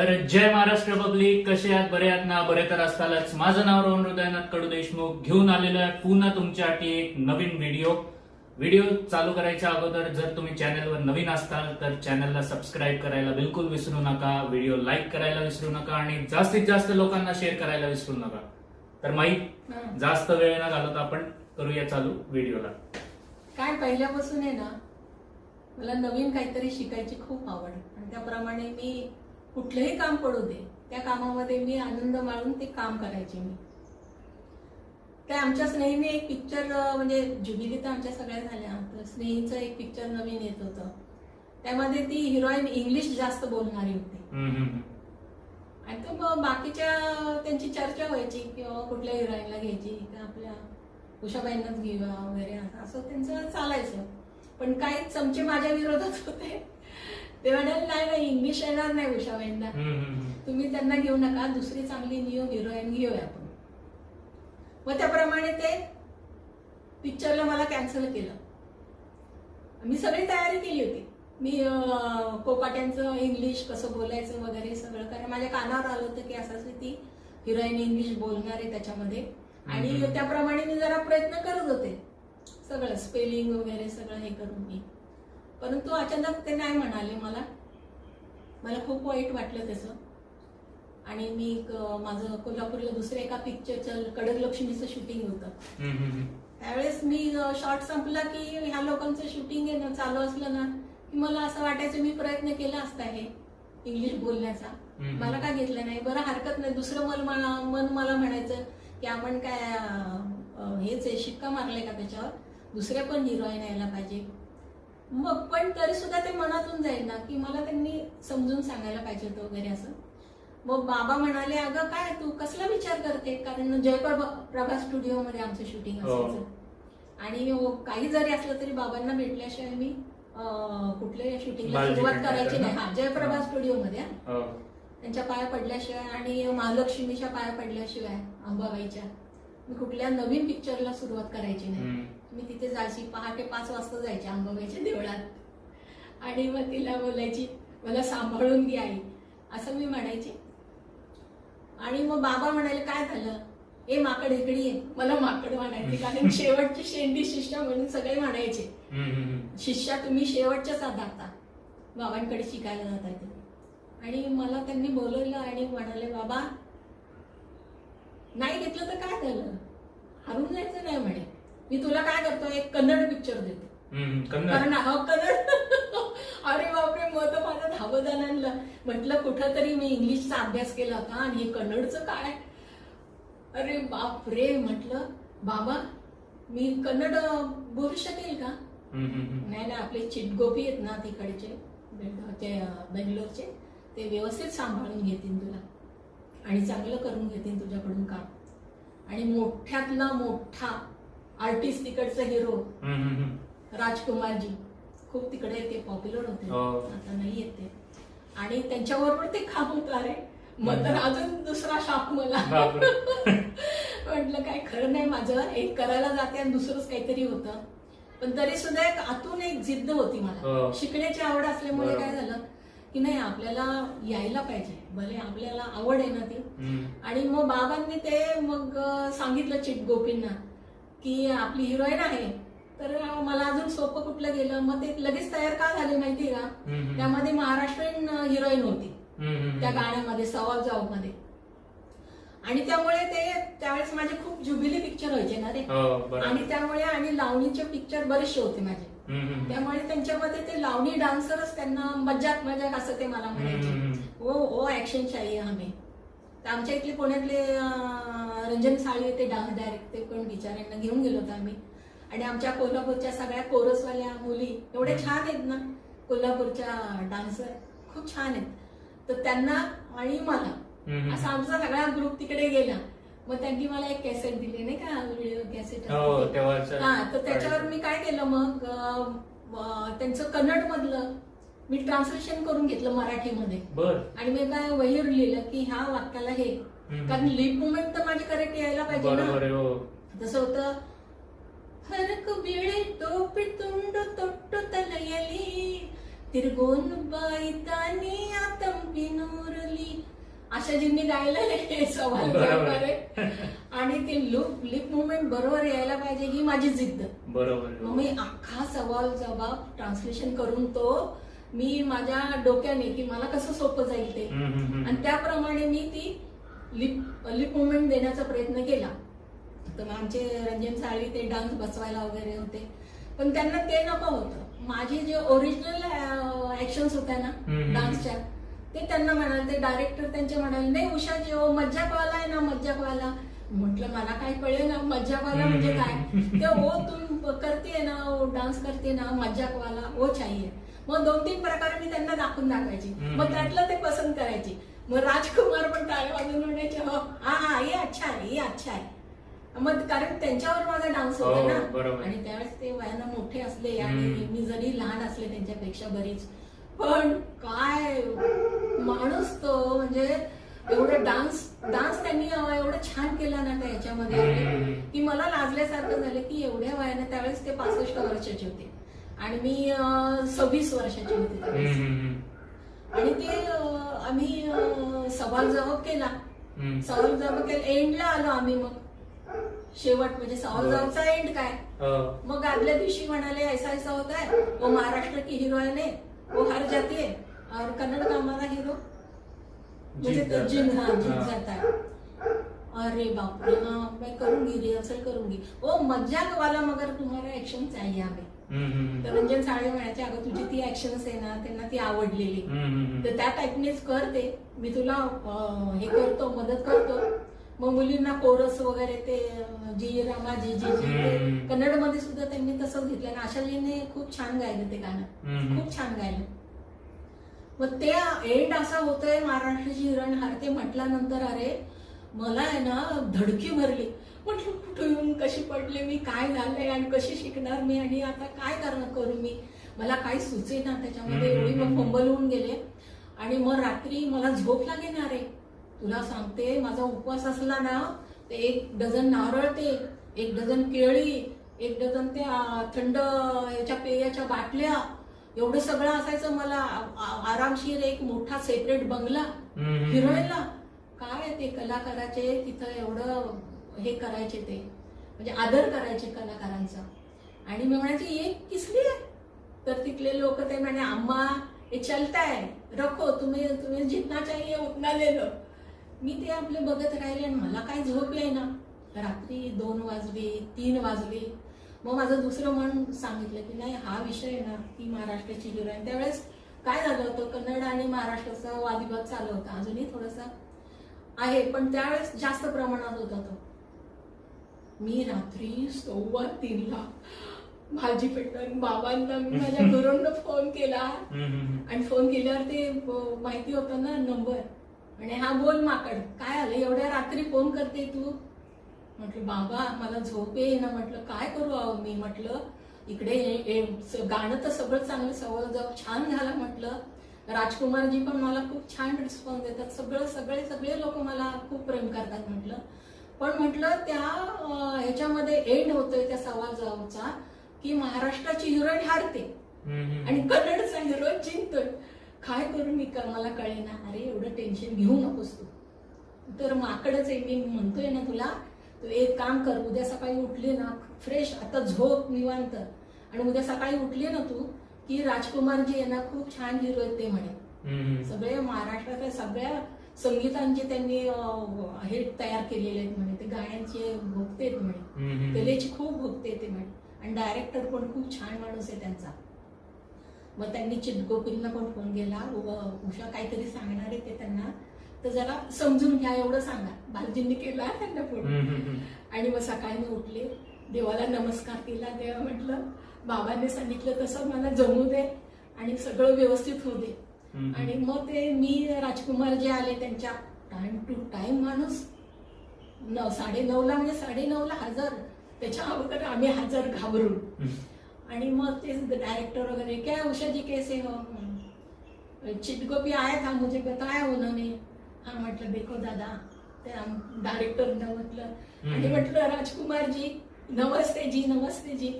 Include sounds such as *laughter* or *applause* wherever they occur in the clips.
तर जय महाराष्ट्र पब्लिक. कसे आहात? बरे आहात ना? बरे तर असतालच. माझं नाव रोहन हृदयनाथ कडू देशमुख. घेऊन आलेलो आहे पुन्हा तुमच्यासाठी एक नवीन व्हिडिओ. व्हिडिओ चालू करायच्या अगोदर जर तुम्ही चॅनलवर नवीन असताल तर चॅनलला सबस्क्राईब करायला बिलकुल विसरू नका. व्हिडिओ लाईक करायला विसरू नका आणि जास्तीत जास्त लोकांना शेअर करायला विसरू नका. तर माहीत. जास्त वेळ न घालत आपण करूया चालू व्हिडिओला. काय पहिल्यापासून आहे ना मला नवीन काहीतरी शिकायची खूप आवड आणि त्याप्रमाणे मी कुठलंही काम पडू दे त्या कामामध्ये मी आनंद माळून ते काम करायचे मी. ते आमच्या स्नेहीने एक पिक्चर म्हणजे जुबिली तर आमच्या सगळ्या झाल्या तर स्नेहीचं एक पिक्चर नवीन येत होतं. त्यामध्ये ती हिरोईन इंग्लिश जास्त बोलणारी होती. आणि तो मग बाकीच्या त्यांची चर्चा व्हायची किंवा कुठल्या हिरोईनला घ्यायची का आपल्या उषाबाईंनाच घेऊया वगैरे असं- असं त्यांचं चालायचं. पण काही चमचे माझ्या विरोधात होते. ते म्हणाले नाही नाही इंग्लिश येणार नाही उषाबाईंना. तुम्ही त्यांना घेऊ नका दुसरी चांगली न्यू हिरोईन घेऊया आपण. मग त्याप्रमाणे ते पिक्चरला मला कॅन्सल केलं. मी सगळी तयारी केली होती. मी कोकाट्यांचं इंग्लिश कसं बोलायचं वगैरे सगळं कारण माझ्या कानावर आलं होतं की असं असं ती हिरोईन इंग्लिश बोलणार आहे त्याच्यामध्ये. आणि. त्याप्रमाणे मी जरा प्रयत्न करत होते. सगळं स्पेलिंग वगैरे सगळं हे करून मी. परंतु अचानक ते नाही म्हणाले मला. मला खूप वाईट वाटलं त्याचं. आणि मी माझं कोल्हापूरला दुसऱ्या एका पिक्चरचं कडक लक्ष्मीचं शूटिंग होतं. त्यावेळेस मी शॉर्ट संपला की ह्या लोकांचं शूटिंग आहे ना चालू असलं ना की मला असं वाटायचं मी प्रयत्न केला असता हे इंग्लिश बोलण्याचा. मला काय घेतलं नाही बरं हरकत नाही. दुसरं मन मला मन मला म्हणायचं की आपण काय हेच आहे शिक्का मारले का त्याच्यावर? दुसरे पण हिरोईन यायला पाहिजे. मग पण तरी सुद्धा ते मनातून जाईल ना की मला त्यांनी समजून सांगायला पाहिजे होतं वगैरे असं मग बाबा म्हणाले अगं काय तू कसला विचार करते कारण जयप्रभा प्रभा स्टुडिओमध्ये आमचं शूटिंग हो. असायचं आणि हो, काही जरी असलं तरी बाबांना भेटल्याशिवाय मी कुठल्याही शूटिंगला सुरुवात करायची? नाही हा जयप्रभा. स्टुडिओमध्ये हा. त्यांच्या पाया पडल्याशिवाय आणि महालक्ष्मीच्या पाया पडल्याशिवाय अंबाबाईच्या मी कुठल्या नवीन पिक्चरला सुरुवात करायची नाही. मी तिथे जायची पहाटे पाच वाजता जायचे अंबाबाईच्या देवळात. आणि मग तिला बोलायची मला सांभाळून घे आई असं मी म्हणायचे. आणि मग बाबा म्हणाले काय झालं? ए माकड इकडे ये. मला माकड म्हणायचे कारण *laughs* शेवटची शेंडी शिष्या म्हणून सगळे म्हणायचे. शिष्या तुम्ही शेवटच्याच आता. बाबांकडे शिकायला जाताय तुम्ही. आणि मला त्यांनी बोलवलं आणि म्हणाले बाबा नाही घेतलं तर काय झालं? हरून जायचं नाही म्हणे. मी तुला काय करतो एक कन्नड पिक्चर देतो. कारण हा कन्नड *laughs* अरे बापरे मग तर माझं धावं आणलं म्हटलं कुठं तरी मी इंग्लिशचा अभ्यास केला होता आणि हे कन्नडचं काय? अरे बाप रे म्हटलं बाबा मी कन्नड बोलू शकेल का. नाही ना आपले चिटगोपी आहेत ना तिकडचे ते, बेंगलोरचे ते व्यवस्थित सांभाळून घेतील तुला. आणि चांगलं करून घेतील तुझ्याकडून काम. आणि मोठ्यातला मोठा आर्टिस्ट तिकडचा हिरो. राजकुमारजी. खूप तिकडे ते पॉप्युलर होते. हो. आता नाही येत. ते आणि त्यांच्याबरोबर ते काम होतं अरे मग तर अजून दुसरा शाप मला. बापरे. *laughs* म्हटलं काय खरं नाही माझं. एक करायला जाते आणि दुसरंच काहीतरी होतं. पण तरी सुद्धा एक आतून एक जिद्द होती मला. हो. शिकण्याची आवड असल्यामुळे बरोबर. काय झालं की नाही आपल्याला यायला पाहिजे. भले आपल्याला आवड आहे ना ती. हम्म. आणि मग बाबांनी ते मग अं, सांगितलं चिट गोपींना की आपली हिरोईन आहे. तर मला अजून सोपं कुठलं गेलं? मग ते लगेच तयार का झाले माहितीये का. त्यामध्ये महाराष्ट्रीयन हिरोईन होती. त्या. गाण्यामध्ये सवाल जाऊ मध्ये आणि त्यामुळे ते त्यावेळेस माझे खूप जुबिली पिक्चर व्हायचे ना रे. हो आणि त्यामुळे आणि लावणीचे पिक्चर बरेचसे होते माझे. त्यामुळे त्यांच्यामध्ये ते लावणी डान्सरच त्यांना मजाक मजाक असं ते मला म्हणायचे. हो हो ऍक्शन चाहिए हमें तर आमच्या इथले पुण्यातले रंजन साळी ते डान्स डायरेक्ट ते पण बिचाऱ्यांना घेऊन गेलो होतो आम्ही. आणि आमच्या कोल्हापूरच्या सगळ्या कोरसवाल्या मुली एवढ्या छान आहेत ना कोल्हापूरच्या डान्सर. खूप छान आहेत. तर त्यांना आणि मला. असा आमचा सगळा ग्रुप तिकडे गेला. मग त्यांनी मला एक कॅसेट दिली नाही का व्हिडिओ कॅसेट हो हा तर त्याच्यावर मी काय केलं मग त्यांचं कन्नड मधलं मी ट्रान्सलेशन करून घेतलं मराठीमध्ये. आणि मी काय वहीर लिहिलं की ह्या वाक्याला हे. कारण लिप मुवमेंट तर माझी करेक्ट यायला पाहिजे ना. जसं होत फरक बिळे टोपी तुंड तोट तलयली तिरगोन बाईतानी आतंपी नोरली अशा जिनी गायला सवाल बरोबर आणि ते लुप लिप मुवमेंट बरोबर यायला पाहिजे ही माझी जिद्द. बरोबर मग मी अख्खा सवाल जबाब ट्रान्सलेशन करून तो मी माझ्या डोक्याने की मला कसं सोपं जाईल ते. आणि त्याप्रमाणे मी ती लिप लिप मुवमेंट देण्याचा प्रयत्न केला. तर आमचे रंजन साळवी ते डान्स बसवायला वगैरे होते. पण त्यांना ते नको होतं. माझे जे ओरिजिनल ऍक्शन्स होत्या ना. डान्सच्या ते त्यांना म्हणाले ते डायरेक्टर त्यांचे म्हणाले नाही उषा जी ओ मज्जाकवाला आहे ना मज्जाकवाला म्हटलं मला काय कळेल ना मज्जाकवाला म्हणजे काय? ते ओ तुम करते ना ओ डान्स करते ना मज्जाकवाला ओ चाहिए. मग दोन तीन प्रकार मी त्यांना दाखवून दाखवायची. मग त्यातलं ते पसंत करायची मग राजकुमार पण टाळे वाजून म्हणायचे हो हा हा हे अच्छा आहे हे अच्छा आहे मग कारण त्यांच्यावर माझा डान्स होता हो, ना. आणि त्यावेळेस ते वयानं मोठे असले आणि. मी जरी लहान असले त्यांच्यापेक्षा बरीच पण काय माणूस तो म्हणजे एवढं डान्स डान्स त्यांनी एवढं छान केला ना त्या याच्यामध्ये. की मला लाजल्यासारखं झालं की एवढ्या वयाने त्यावेळेस ते पासष्ट वर्षाचे होते आणि मी सव्वीस वर्षाची होते आणि ते आम्ही सवाल जवाब केला. सवाल जवाब केला. एंडला आलो आम्ही मग. शेवट म्हणजे सवाल. जवाबचा एंड काय? हो. मग आदल्या दिवशी म्हणाले ऐसा ऐसा होता है वो महाराष्ट्र की हीरोइन है वो हार जाती है. और कन्नड़ का हमारा हीरो जाता जिन हाँ. है. जीत हाँ. जाता है. अरे बाप रे हाँ मैं करूंगी रिहर्सल करूंगी. वो मजाक वाला मगर तुम्हारा एक्शन चाहिए हमें हम्म, तर रंजन साळे म्हणायचे अगं तुझी ती ऍक्शन्स आहे ना त्यांना ती आवडलेली. तर त्या टाईपनेच कर ते मी तुला हे करतो मदत करतो. मग मुलींना कोरस वगैरे ते जी रामा जी जी जी ते हम्म. कन्नडमध्ये सुद्धा त्यांनी तसंच घेतलं आणि आशाजीने खूप छान गायलं ते गाणं. खूप छान गायलं. मग ते एंड असा होतोय महाराष्ट्राची हिरण हारते म्हटल्यानंतर अरे मला आहे ना धडकी भरली. म्हटलं कुठं येऊन कशी पडले मी काय झालंय आणि कशी शिकणार मी आणि आता काय करणार करू मी? मला काही सुचे ना त्याच्यामध्ये एवढी मग. फंबल होऊन गेले. आणि मग रात्री मला झोप लागेना रे. तुला सांगते माझा उपवास असला ना ते एक डझन नारळ ते एक डझन केळी एक डझन ते थंड याच्या पेयाच्या बाटल्या. एवढं सगळं असायचं मला. आरामशीर एक मोठा सेपरेट बंगला. हिरोईनला काय ते कलाकाराचे तिथं एवढं हे करायचे ते. म्हणजे आदर करायचे कलाकारांचा. आणि मी म्हणायचे ये किसली आहे? तर तिथले लोक ते म्हणे अम्मा हे चलताय. रखो तुम्ही तुम्ही जितना चाहिए उतना ले लो मी ते आपले बघत राहिले आणि मला काय झोप ना रात्री दोन वाजले तीन वाजले. मग माझं दुसरं मन सांगितलं की नाही हा विषय ना ती महाराष्ट्राची हिरोईन त्यावेळेस काय झालं होतं? कन्नड आणि महाराष्ट्राचा वादिवाद चालू होता. अजूनही थोडासा आहे पण त्यावेळेस जास्त प्रमाणात होता तो. मी रात्री सव्वा तीनला भाजी पेटून बाबांना मी माझ्या घरून फोन केला. आणि फोन केल्यावर ते माहिती होतं ना नंबर आणि हा बोल माकड काय आलं? एवढ्या रात्री फोन करते तू? म्हटलं बाबा मला झोप ये ना म्हटलं काय करू अहो मी? म्हटलं इकडे गाणं तर सगळं चांगलं सवय जाऊ छान झालं. म्हटलं राजकुमारजी पण मला खूप छान रिस्पॉन्स देतात. सगळं सगळे सगळे लोक मला खूप प्रेम करतात. म्हटलं पण म्हटलं त्या ह्याच्यामध्ये एंड होतोय त्या सवाल जवाबचा की महाराष्ट्राची हिरोईन हारते. आणि कन्नडचा हिरो जिंकतोय. काय करू मी का? मला कळेना. अरे एवढं टेन्शन घेऊ नकोस तू. तर माकडच आहे. मी म्हणतोय ना तुला तू एक काम कर. उद्या सकाळी उठली ना फ्रेश आता झोप निवांत. आणि उद्या सकाळी उठली ना तू की राजकुमारजी यांना खूप छान हिरो आहेत ते म्हणे. सगळे महाराष्ट्रातल्या सगळ्या संगीतांचे त्यांनी हे तयार केलेले आहेत म्हणे. ते गाण्यांचे भोगते आहेत म्हणे. कलेची खूप भक्ती येते म्हणे. आणि डायरेक्टर पण खूप छान माणूस आहे त्यांचा. मग त्यांनी चिटगोपींना पण फोन केला. उषा काहीतरी सांगणार आहे ते त्यांना. तर जरा समजून घ्या एवढं सांगा. बालजींनी केला त्यांना फोन. आणि मग सकाळी मी उठले. देवाला नमस्कार केला. देवा म्हटलं बाबांनी सांगितलं तसं मला जमू दे आणि सगळं व्यवस्थित होऊ दे. आणि मग ते मी राजकुमार जे आले त्यांच्या टाइम टू टाइम माणूस न साडे ला म्हणजे साडे ला हजर. त्याच्या अगोदर आम्ही हजर घाबरून. आणि मग ते डायरेक्टर वगैरे क्या उषा जी कैसे हो? चिटगोपी आया था मुझे बताया उन्होंने. हा म्हटलं देखो दादा. त्या डायरेक्टरनं म्हटलं. आणि. म्हटलं राजकुमार जी नमस्ते जी नमस्ते जी.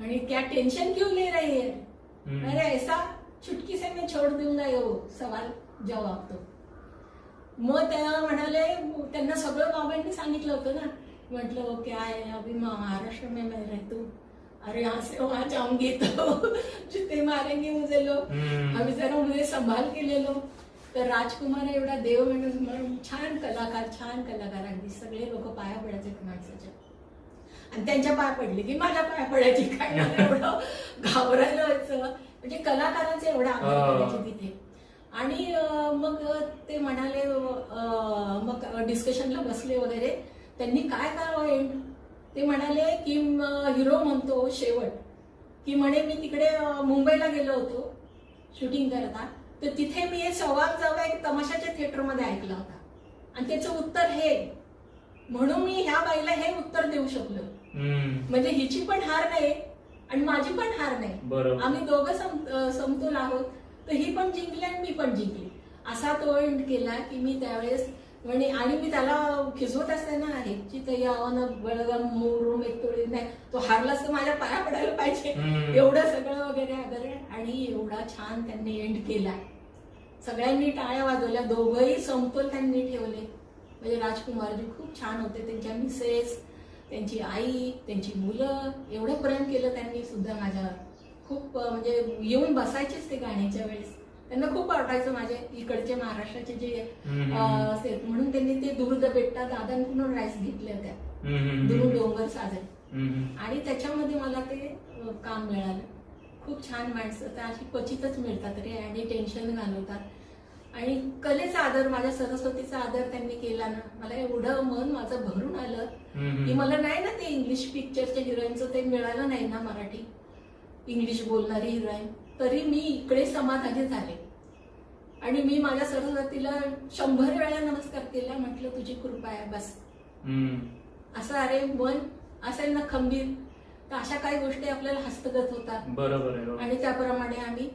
आणि क्या टेंशन क्यों ले रही है. अरे ऐसा चुटकी से मैं छोड़ दूंगा ये सवाल जवाब तो। मग त्या म्हणाले त्यांना सगळं बाबांनी सांगितलं होतं ना. म्हटलं ओके आय अभी महाराष्ट्र में मैं रहती. हूँ अरे यहाँ से वहाँ जाऊंगी तो *laughs* जितने मारेंगे मुझे लोग. अभी जरा मुझे संभाल के ले लो. तर राजकुमार एवढा देव म्हणून म्हणून छान कलाकार छान कलाकार अगदी. सगळे लोक पाया पडायचे माणसाच्या. आणि त्यांच्या पाया पडले की माझ्या पाया पडायची काय? एवढं घाबरायला व्हायचं. म्हणजे कलाकारांचे एवढा आभार हा. तिथे. आणि मग ते म्हणाले मग डिस्कशनला बसले वगैरे. त्यांनी काय करावं एंड ते म्हणाले की हिरो म्हणतो शेवट. की म्हणे मी तिकडे मुंबईला गेलो होतो शूटिंग करता. तर तिथे मी एक सवाल जावा एक तमाशाच्या थिएटरमध्ये ऐकला होता. आणि त्याचं उत्तर हे. म्हणून मी ह्या बाईला हे उत्तर देऊ शकलो. म्हणजे हिची पण हार नाही आणि माझी पण हार नाही. आम्ही दोघं समतोल आहोत. तर ही पण जिंकली आणि मी पण जिंकली. असा तो एंड केला की मी त्यावेळेस म्हणे आणि मी त्याला खिजवत असताना ह्याची तरी आव्हानं बळगाम मोरून एक तोडी नाही तो हारलाच तर माझ्या पाया पडायला पाहिजे. एवढं सगळं वगैरे वगैरे आणि एवढा छान त्यांनी एंड केला. सगळ्यांनी टाळ्या वाजवल्या दोघंही समतोल त्यांनी ठेवले. म्हणजे राजकुमारजी खूप छान होते त्यांच्या मिसेस त्यांची आई त्यांची मुलं एवढं प्रेम केलं त्यांनी सुद्धा माझ्यावर खूप म्हणजे येऊन बसायचेच ते गाण्याच्या वेळेस. त्यांना खूप आवडायचं माझे इकडचे महाराष्ट्राचे जे म्हणून त्यांनी ते दुर्द बेट्टा दादांकडून राईस घेतल्या होत्या हम्म. दुरू डोंगर साजरे. आणि त्याच्यामध्ये मला ते काम मिळालं. खूप छान माणसं तर अशी क्वचितच मिळतात रे आणि टेन्शन घालवतात. आणि कलेचा आदर माझ्या सरस्वतीचा आदर त्यांनी केला ना मला एवढं मन माझं भरून आलं की. मला नाही ना ते इंग्लिश पिक्चरच्या हिरोईनचं ते मिळालं नाही ना मराठी इंग्लिश बोलणारी हिरोईन तरी मी इकडे समाधानी झाले आणि मी माझ्या सरस्वतीला शंभर वेळा नमस्कार केला म्हटलं तुझी कृपा आहे बस. असं अरे मन असेल ना खंबीर तर अशा काही गोष्टी आपल्याला हस्तगत होतात बरोबर. आणि त्याप्रमाणे आम्ही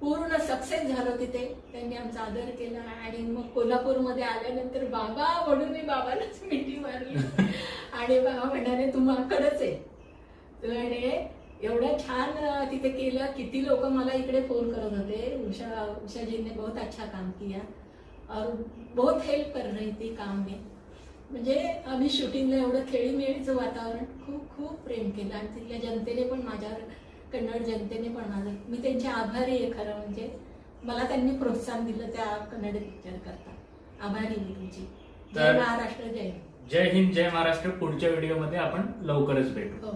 पूर्ण सक्सेस झालो तिथे. त्यांनी आमचा आदर केला आणि मग कोल्हापूरमध्ये आल्यानंतर बाबा म्हणून मी बाबालाच मिठी मारली. आणि बाबा म्हणाले तू माकडच आहे. आणि म्हणे एवढं छान तिथे केलं. किती लोक मला इकडे फोन करत होते. उषा उषाजीने बहुत अच्छा काम किया. और बहुत हेल्प कर रही थी काम में. म्हणजे आम्ही शूटिंगला एवढं खेळीमेळीचं वातावरण खूप खूप प्रेम केलं. आणि तिथल्या जनतेने पण माझ्यावर कन्नड जनतेने पण माझं मी त्यांचे आभारी आहे खरं म्हणजे. मला त्यांनी प्रोत्साहन दिलं त्या कन्नड पिक्चर करता. आभारी मी तुमची. जय महाराष्ट्र जय हिंद. जय हिंद जय महाराष्ट्र. पुढच्या व्हिडिओमध्ये आपण लवकरच भेटू. हो.